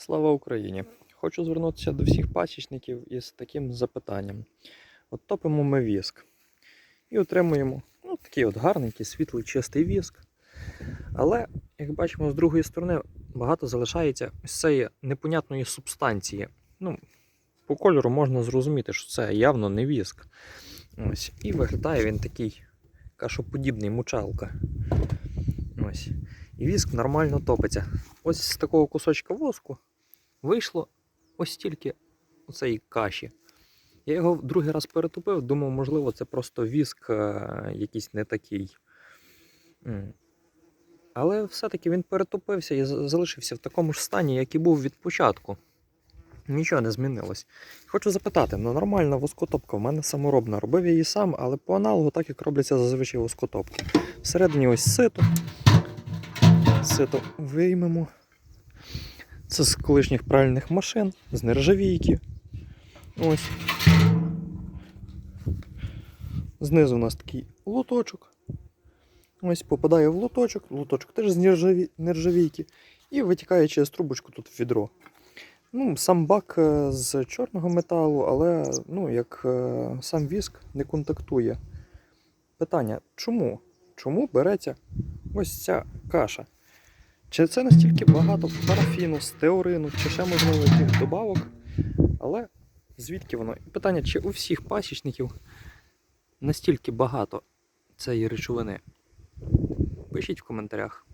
Слава Україні! Хочу звернутися до всіх пасічників із таким запитанням. От топимо ми віск і отримуємо ну, такий от гарненький, світлий, чистий віск. Але, як бачимо, з другої сторони багато залишається ось цієї непонятної субстанції. Ну, по кольору можна зрозуміти, що це явно не віск. Ось. І виглядає він такий кашоподібний мучалка. Ось. І віск нормально топиться. Ось з такого кусочка воску вийшло ось стільки цієї каші. Я його другий раз перетопив, думав, можливо, це просто віск е, якийсь не такий. Але все-таки він перетопився і залишився в такому ж стані, як і був від початку. Нічого не змінилось. Хочу запитати, ну нормальна воскотопка, в мене саморобна. Робив я її сам, але по аналогу, так як робляться зазвичай воскотопки. Всередині ось сито. Сито виймемо. Це з колишніх пральних машин, з нержавійки. Ось. Знизу у нас такий лоточок. Ось попадає в лоточок, лоточок теж з нержаві... нержавійки. І витікає через трубочку тут в відро. Ну, сам бак е, з чорного металу, але ну, як е, сам віск не контактує. Питання: чому? Чому береться ось ця каша? Чи це настільки багато парафіну, стеорину, чи ще можливо яких добавок? Але звідки воно? І питання, чи у всіх пасічників настільки багато цієї речовини? Пишіть в коментарях.